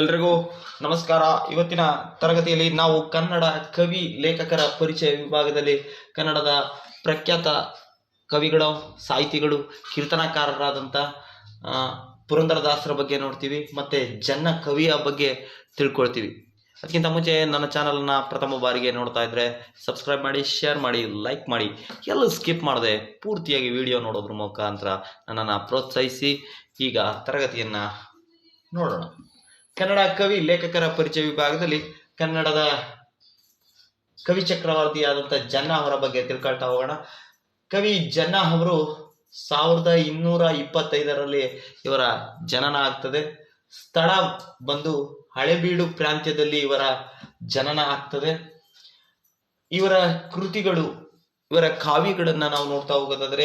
ಎಲ್ರಿಗೂ ನಮಸ್ಕಾರ. ಇವತ್ತಿನ ತರಗತಿಯಲ್ಲಿ ನಾವು ಕನ್ನಡ ಕವಿ ಲೇಖಕರ ಪರಿಚಯ ವಿಭಾಗದಲ್ಲಿ ಕನ್ನಡದ ಪ್ರಖ್ಯಾತ ಕವಿಗಳು, ಸಾಹಿತಿಗಳು ಕೀರ್ತನಕಾರರಾದಂಥ ಪುರಂದರದಾಸರ ಬಗ್ಗೆ ನೋಡ್ತೀವಿ, ಮತ್ತು ಜನ್ನ ಕವಿಯ ಬಗ್ಗೆ ತಿಳ್ಕೊಳ್ತೀವಿ. ಅದಕ್ಕಿಂತ ಮುಂಚೆ ನನ್ನ ಚಾನಲನ್ನು ಪ್ರಥಮ ಬಾರಿಗೆ ನೋಡ್ತಾ ಇದ್ದರೆ ಸಬ್ಸ್ಕ್ರೈಬ್ ಮಾಡಿ, ಶೇರ್ ಮಾಡಿ, ಲೈಕ್ ಮಾಡಿ. ಎಲ್ಲ ಸ್ಕಿಪ್ ಮಾಡದೆ ಪೂರ್ತಿಯಾಗಿ ವಿಡಿಯೋ ನೋಡೋದ್ರ ಮುಖಾಂತರ ನನ್ನನ್ನು ಪ್ರೋತ್ಸಾಹಿಸಿ. ಈಗ ತರಗತಿಯನ್ನು ನೋಡೋಣ. ಕನ್ನಡ ಕವಿ, ಲೇಖಕರ ಪರಿಚಯ ವಿಭಾಗದಲ್ಲಿ ಕನ್ನಡದ ಕವಿ ಚಕ್ರವರ್ತಿಯಾದಂಥ ಜನ್ನ ಅವರ ಬಗ್ಗೆ ತಿಳ್ಕೊಳ್ತಾ ಹೋಗೋಣ. ಕವಿ ಜನ್ನ ಅವರು ಸಾವಿರದ ಇನ್ನೂರ ಇಪ್ಪತ್ತೈದರಲ್ಲಿ ಇವರ ಜನನ ಆಗ್ತದೆ. ಸ್ಥಳ ಬಂದು ಹಳೆಬೀಡು ಪ್ರಾಂತ್ಯದಲ್ಲಿ ಇವರ ಜನನ ಆಗ್ತದೆ. ಇವರ ಕೃತಿಗಳು ಇವರ ಕಾವ್ಯಗಳನ್ನು ನಾವು ನೋಡ್ತಾ ಹೋಗೋದಾದ್ರೆ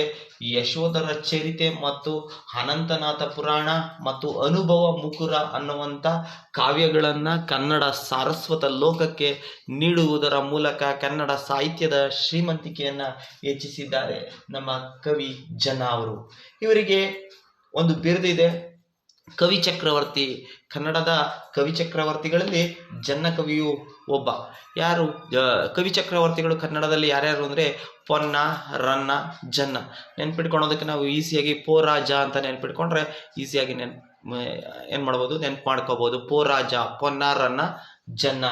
ಯಶೋಧರ ಚರಿತೆ ಮತ್ತು ಅನಂತನಾಥ ಪುರಾಣ ಮತ್ತು ಅನುಭವ ಮುಕುರ ಅನ್ನುವಂಥ ಕಾವ್ಯಗಳನ್ನು ಕನ್ನಡ ಸಾರಸ್ವತ ಲೋಕಕ್ಕೆ ನೀಡುವುದರ ಮೂಲಕ ಕನ್ನಡ ಸಾಹಿತ್ಯದ ಶ್ರೀಮಂತಿಕೆಯನ್ನು ಹೆಚ್ಚಿಸಿದ್ದಾರೆ ನಮ್ಮ ಕವಿ ಜನ ಅವರು. ಇವರಿಗೆ ಒಂದು ಬಿರುದಿದೆ ಕವಿ ಚಕ್ರವರ್ತಿ, ಕನ್ನಡದ ಕವಿ ಚಕ್ರವರ್ತಿಗಳಲ್ಲಿ ಜನ್ನ ಕವಿಯು ಒಬ್ಬ. ಯಾರು ಕವಿ ಚಕ್ರವರ್ತಿಗಳು ಕನ್ನಡದಲ್ಲಿ ಯಾರ್ಯಾರು ಅಂದರೆ ಪೊನ್ನ, ರನ್ನ, ಜನ್ನ. ನೆನ್ಪಿಟ್ಕೊಳೋದಕ್ಕೆ ನಾವು ಈಸಿಯಾಗಿ ಪೋರಾಜ ಅಂತ ನೆನ್ಪಿಟ್ಕೊಂಡ್ರೆ ಈಸಿಯಾಗಿ ನೆನ್ ಏನು ಮಾಡ್ಬೋದು? ನೆನ್ಪು ಮಾಡ್ಕೋಬೋದು ಪೋರಾಜ ಪೊನ್ನ, ರನ್ನ, ಜನ್ನ.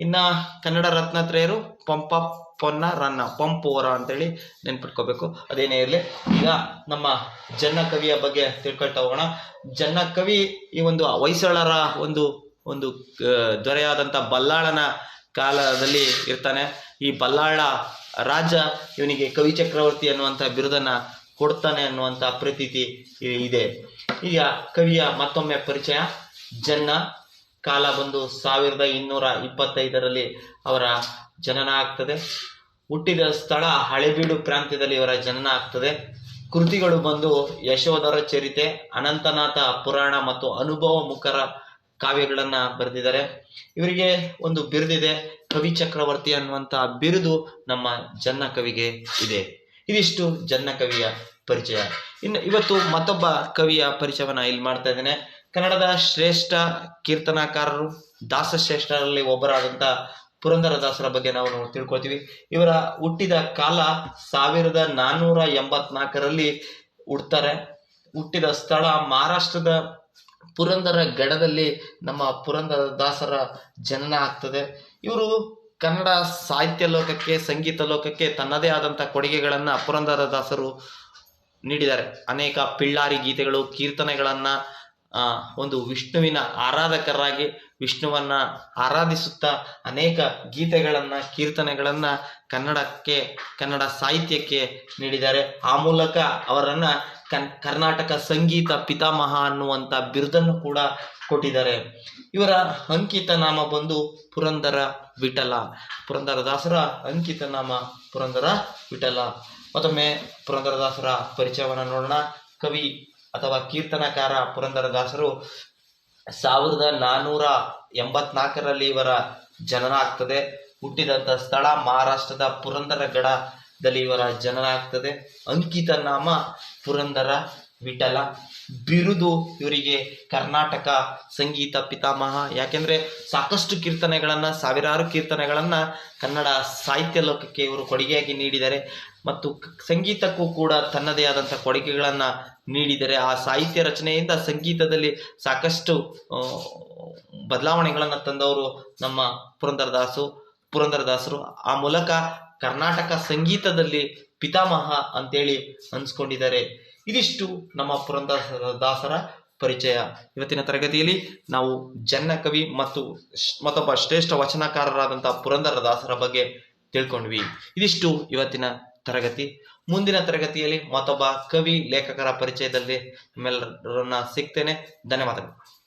ಇನ್ನ ಕನ್ನಡ ರತ್ನತ್ರಯರು ಪಂಪ, ಪೊನ್ನ, ರನ್ನ ಪಂಪೋರ ಅಂತೇಳಿ ನೆನ್ಪಿಟ್ಕೋಬೇಕು. ಅದೇನೇ ಇರಲಿ. ಈಗ ನಮ್ಮ ಜನ್ನ ಕವಿಯ ಬಗ್ಗೆ ತಿಳ್ಕೊಳ್ತಾ ಹೋಗೋಣ. ಜನ್ನ ಕವಿ ಈ ಒಂದು ಹೊಯ್ಸಳರ ಒಂದು ಒಂದು ದೊರೆಯಾದಂಥ ಬಲ್ಲಾಳನ ಕಾಲದಲ್ಲಿ ಇರ್ತಾನೆ. ಈ ಬಲ್ಲಾಳ ರಾಜ ಇವನಿಗೆ ಕವಿ ಚಕ್ರವರ್ತಿ ಅನ್ನುವಂಥ ಬಿರುದನ್ನ ಕೊಡ್ತಾನೆ ಅನ್ನುವಂಥ ಪ್ರತೀತಿ ಇದೆ. ಈಗ ಕವಿಯ ಮತ್ತೊಮ್ಮೆ ಪರಿಚಯ. ಜನ್ನ ಕಾಲ ಬಂದು ಸಾವಿರದ ಇನ್ನೂರ ಇಪ್ಪತ್ತೈದರಲ್ಲಿ ಅವರ ಜನನ ಆಗ್ತದೆ. ಹುಟ್ಟಿದ ಸ್ಥಳ ಹಳೆಬೀಡು ಪ್ರಾಂತ್ಯದಲ್ಲಿ ಇವರ ಜನನ ಆಗ್ತದೆ. ಕೃತಿಗಳು ಬಂದು ಯಶೋಧರ ಚರಿತೆ, ಅನಂತನಾಥ ಪುರಾಣ ಮತ್ತು ಅನುಭವ ಮುಖರ ಕಾವ್ಯಗಳನ್ನ ಬರೆದಿದ್ದಾರೆ. ಇವರಿಗೆ ಒಂದು ಬಿರುದಿದೆ. ಕವಿ ಚಕ್ರವರ್ತಿ ಅನ್ನುವಂಥ ಬಿರುದು ನಮ್ಮ ಜನ್ನ ಕವಿಗೆ ಇದೆ. ಇದಿಷ್ಟು ಜನ್ನ ಕವಿಯ ಪರಿಚಯ. ಇನ್ನು ಇವತ್ತು ಮತ್ತೊಬ್ಬ ಕವಿಯ ಪರಿಚಯವನ್ನ ಇಲ್ಲಿ ಮಾಡ್ತಾ ಇದ್ದೇನೆ. ಕನ್ನಡದ ಶ್ರೇಷ್ಠ ಕೀರ್ತನಕಾರರು, ದಾಸಶ್ರೇಷ್ಠರಲ್ಲಿ ಪುರಂದರ ಪುರಂದರದಾಸರ ಬಗ್ಗೆ ನಾವು ತಿಳ್ಕೊಳ್ತೀವಿ. ಇವರ ಹುಟ್ಟಿದ ಕಾಲ ಸಾವಿರದ ನಾನ್ನೂರ ಎಂಬತ್ನಾಲ್ಕರಲ್ಲಿ ಹುಡ್ತಾರೆ. ಹುಟ್ಟಿದ ಸ್ಥಳ ಮಹಾರಾಷ್ಟ್ರದ ಪುರಂದರ ಗಡದಲ್ಲಿ ನಮ್ಮ ಪುರಂದರ ದಾಸರ ಜನನ ಆಗ್ತದೆ. ಇವರು ಕನ್ನಡ ಸಾಹಿತ್ಯ ಲೋಕಕ್ಕೆ, ಸಂಗೀತ ಲೋಕಕ್ಕೆ ತನ್ನದೇ ಆದಂಥ ಕೊಡುಗೆಗಳನ್ನು ಪುರಂದರ ದಾಸರು ನೀಡಿದ್ದಾರೆ. ಅನೇಕ ಪಿಳ್ಳಾರಿ ಗೀತೆಗಳು, ಕೀರ್ತನೆಗಳನ್ನು ಒಂದು ವಿಷ್ಣುವಿನ ಆರಾಧಕರಾಗಿ ವಿಷ್ಣುವನ್ನ ಆರಾಧಿಸುತ್ತಾ ಅನೇಕ ಗೀತೆಗಳನ್ನು, ಕೀರ್ತನೆಗಳನ್ನು ಕನ್ನಡಕ್ಕೆ, ಕನ್ನಡ ಸಾಹಿತ್ಯಕ್ಕೆ ನೀಡಿದ್ದಾರೆ. ಆ ಮೂಲಕ ಅವರನ್ನ ಕರ್ನಾಟಕ ಸಂಗೀತ ಪಿತಾಮಹ ಅನ್ನುವಂಥ ಬಿರುದನ್ನು ಕೂಡ ಕೊಟ್ಟಿದ್ದಾರೆ. ಇವರ ಅಂಕಿತ ನಾಮ ಬಂದು ಪುರಂದರ ವಿಠಲ. ಪುರಂದರದಾಸರ ಅಂಕಿತ ನಾಮ ಪುರಂದರ ವಿಠಲ. ಮತ್ತೊಮ್ಮೆ ಪುರಂದರದಾಸರ ಪರಿಚಯವನ್ನು ನೋಡೋಣ. ಕವಿ ಅಥವಾ ಕೀರ್ತನಕಾರ ಪುರಂದರದಾಸರು ಸಾವಿರದ ನಾನ್ನೂರ ಎಂಬತ್ನಾಲ್ಕರಲ್ಲಿ ಇವರ ಜನನ ಆಗ್ತದೆ. ಹುಟ್ಟಿದಂಥ ಸ್ಥಳ ಮಹಾರಾಷ್ಟ್ರದ ಪುರಂದರ ಗಡದಲ್ಲಿ ಇವರ ಜನನ ಆಗ್ತದೆ. ಅಂಕಿತ ನಾಮ ಪುರಂದರ, ವಿಠಲ, ಬಿರುದು ಇವರಿಗೆ ಕರ್ನಾಟಕ ಸಂಗೀತ ಪಿತಾಮಹ. ಯಾಕೆಂದ್ರೆ ಸಾಕಷ್ಟು ಕೀರ್ತನೆಗಳನ್ನ, ಸಾವಿರಾರು ಕೀರ್ತನೆಗಳನ್ನ ಕನ್ನಡ ಸಾಹಿತ್ಯ ಲೋಕಕ್ಕೆ ಇವರು ಕೊಡುಗೆಯಾಗಿ ನೀಡಿದ್ದಾರೆ. ಮತ್ತು ಸಂಗೀತಕ್ಕೂ ಕೂಡ ತನ್ನದೇ ಆದಂಥ ಕೊಡುಗೆಗಳನ್ನು ನೀಡಿದರೆ ಆ ಸಾಹಿತ್ಯ ರಚನೆಯಿಂದ ಸಂಗೀತದಲ್ಲಿ ಸಾಕಷ್ಟು ಬದಲಾವಣೆಗಳನ್ನು ತಂದವರು ನಮ್ಮ ಪುರಂದರದಾಸು, ಪುರಂದರದಾಸರು. ಆ ಮೂಲಕ ಕರ್ನಾಟಕ ಸಂಗೀತದಲ್ಲಿ ಪಿತಾಮಹ ಅಂತೇಳಿ ಅನ್ಸ್ಕೊಂಡಿದ್ದಾರೆ. ಇದಿಷ್ಟು ನಮ್ಮ ಪುರಂದರ ದಾಸರ ಪರಿಚಯ. ಇವತ್ತಿನ ತರಗತಿಯಲ್ಲಿ ನಾವು ಜನ್ನ ಕವಿ ಮತ್ತು ಮತ್ತೊಬ್ಬ ಶ್ರೇಷ್ಠ ವಚನಕಾರರಾದಂತಹ ಪುರಂದರ ದಾಸರ ಬಗ್ಗೆ ತಿಳ್ಕೊಂಡ್ವಿ. ಇದಿಷ್ಟು ಇವತ್ತಿನ ತರಗತಿ. ಮುಂದಿನ ತರಗತಿಯಲ್ಲಿ ಮತ್ತೊಬ್ಬ ಕವಿ ಲೇಖಕರ ಪರಿಚಯದಲ್ಲಿ ನಿಮ್ಮೆಲ್ಲರನ್ನ ಸಿಗ್ತೇನೆ. ಧನ್ಯವಾದಗಳು.